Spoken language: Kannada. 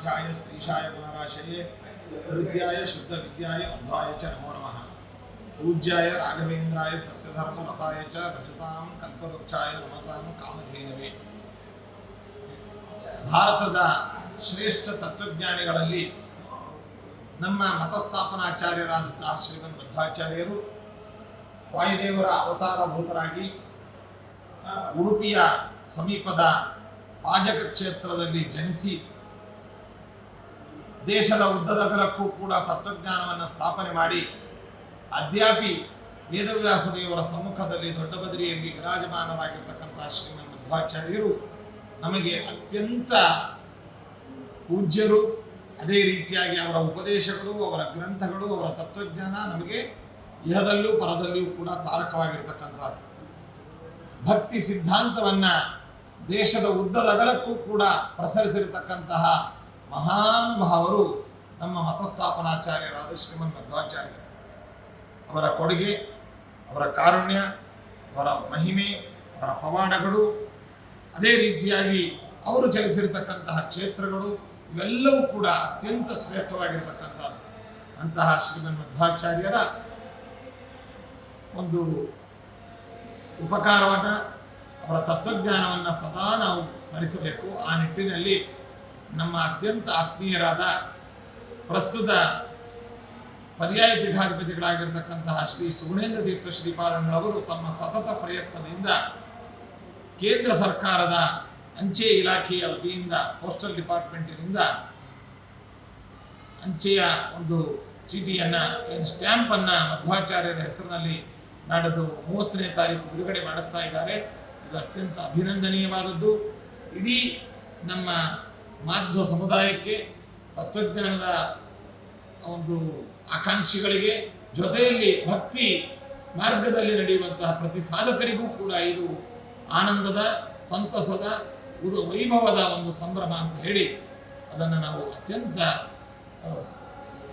ಶ್ರೀನಿವಾಸಾಯ ಶ್ರೀಶಾಯ ಗುಣರಾಶಯೇ ಹೃದಯ ಶುದ್ಧ ವಿದ್ಯಾಯ ಮಧ್ವಾಯ ಚ ನಮೋ ನಮಃ ಪೂಜ್ಯಾಯ ರಾಘವೇಂದ್ರಾಯ ಸತ್ಯಧರ್ಮ ರಥಾಯ ಚ ಭಜತಾಂ ಕಲ್ಪವೃಕ್ಷಾಯ ರಮತಾಂ ಕಾಮಧೇನವೇ ಭಾರತದ ಶ್ರೇಷ್ಠ ತತ್ವಜ್ಞಾನಿಗಳಲ್ಲಿ ನಮ್ಮ ಮತಸ್ಥಾಪನಾಚಾರ್ಯರಾದಂತಹ ಶ್ರೀಮನ್ ಮಧ್ವಾಚಾರ್ಯರು ವಾಯುದೇವರ ಅವತಾರಭೂತರಾಗಿ ಉಡುಪಿಯ ಸಮೀಪದ ಪಾಜಕ ಕ್ಷೇತ್ರದಲ್ಲಿ ಜನಿಸಿ ದೇಶದ ಉದ್ದದಗಲಕ್ಕೂ ಕೂಡ ತತ್ವಜ್ಞಾನವನ್ನು ಸ್ಥಾಪನೆ ಮಾಡಿ ಅದ್ಯಾಪಿ ವೇದವ್ಯಾಸ ದೇವರ ಸಮ್ಮುಖದಲ್ಲಿ ದೊಡ್ಡ ಬದರಿಯಲ್ಲಿ ವಿರಾಜಮಾನರಾಗಿರ್ತಕ್ಕಂತಹ ಶ್ರೀಮನ್ ಮಧ್ವಾಚಾರ್ಯರು ನಮಗೆ ಅತ್ಯಂತ ಪೂಜ್ಯರು. ಅದೇ ರೀತಿಯಾಗಿ ಅವರ ಉಪದೇಶಗಳು, ಅವರ ಗ್ರಂಥಗಳು, ಅವರ ತತ್ವಜ್ಞಾನ ನಮಗೆ ಇಹದಲ್ಲೂ ಪರದಲ್ಲಿಯೂ ಕೂಡ ತಾರಕವಾಗಿರ್ತಕ್ಕಂಥದ್ದು. ಭಕ್ತಿ ಸಿದ್ಧಾಂತವನ್ನು ದೇಶದ ಉದ್ದದಗಲಕ್ಕೂ ಕೂಡ ಪ್ರಸರಿಸಿರತಕ್ಕಂತಹ ಮಹಾನುಭಾವರು ನಮ್ಮ ಮತಸ್ಥಾಪನಾಚಾರ್ಯರಾದ ಶ್ರೀಮನ್ ಮಧ್ವಾಚಾರ್ಯ ಅವರ ಕೊಡುಗೆ, ಅವರ ಕಾರುಣ್ಯ, ಅವರ ಮಹಿಮೆ, ಅವರ ಪವಾಡಗಳು, ಅದೇ ರೀತಿಯಾಗಿ ಅವರು ಚಲಿಸಿರತಕ್ಕಂತಹ ಕ್ಷೇತ್ರಗಳು ಇವೆಲ್ಲವೂ ಕೂಡ ಅತ್ಯಂತ ಶ್ರೇಷ್ಠವಾಗಿರತಕ್ಕಂಥದ್ದು. ಅಂತಹ ಶ್ರೀಮನ್ ಮಧ್ವಾಚಾರ್ಯರ ಒಂದು ಉಪಕಾರವನ್ನು, ಅವರ ತತ್ವಜ್ಞಾನವನ್ನು ಸದಾ ನಾವು ಸ್ಮರಿಸಬೇಕು. ಆ ನಿಟ್ಟಿನಲ್ಲಿ ನಮ್ಮ ಅತ್ಯಂತ ಆತ್ಮೀಯರಾದ ಪ್ರಸ್ತುತ ಪರ್ಯಾಯ ಪೀಠಾಧಿಪತಿಗಳಾಗಿರ್ತಕ್ಕಂತಹ ಶ್ರೀ ಸುಗುಣೇಂದ್ರ ತೀರ್ಥ ಶ್ರೀಪಾದಂಗಳವರು ತಮ್ಮ ಸತತ ಪ್ರಯತ್ನದಿಂದ ಕೇಂದ್ರ ಸರ್ಕಾರದ ಅಂಚೆ ಇಲಾಖೆಯ ವತಿಯಿಂದ, ಪೋಸ್ಟಲ್ ಡಿಪಾರ್ಟ್ಮೆಂಟಿನಿಂದ ಅಂಚೆಯ ಒಂದು ಚೀಟಿಯನ್ನು, ಏನು ಸ್ಟ್ಯಾಂಪನ್ನು ಮಧ್ವಾಚಾರ್ಯರ ಹೆಸರಿನಲ್ಲಿ ನಾಡದು ಮೂವತ್ತನೇ ತಾರೀಕು ಬಿಡುಗಡೆ ಮಾಡಿಸ್ತಾ ಇದ್ದಾರೆ. ಇದು ಅತ್ಯಂತ ಅಭಿನಂದನೀಯವಾದದ್ದು. ಇಡೀ ನಮ್ಮ ಮಾಧ್ವ ಸಮುದಾಯಕ್ಕೆ ತತ್ವಜ್ಞಾನದ ಒಂದು ಆಕಾಂಕ್ಷಿಗಳಿಗೆ ಜೊತೆಯಲ್ಲಿ ಭಕ್ತಿ ಮಾರ್ಗದಲ್ಲಿ ನಡೆಯುವಂತಹ ಪ್ರತಿ ಸಾಧಕರಿಗೂ ಕೂಡ ಇದು ಆನಂದದ, ಸಂತಸದ, ಉದ ವೈಭವದ ಒಂದು ಸಂಭ್ರಮ ಅಂತ ಹೇಳಿ ಅದನ್ನು ನಾವು ಅತ್ಯಂತ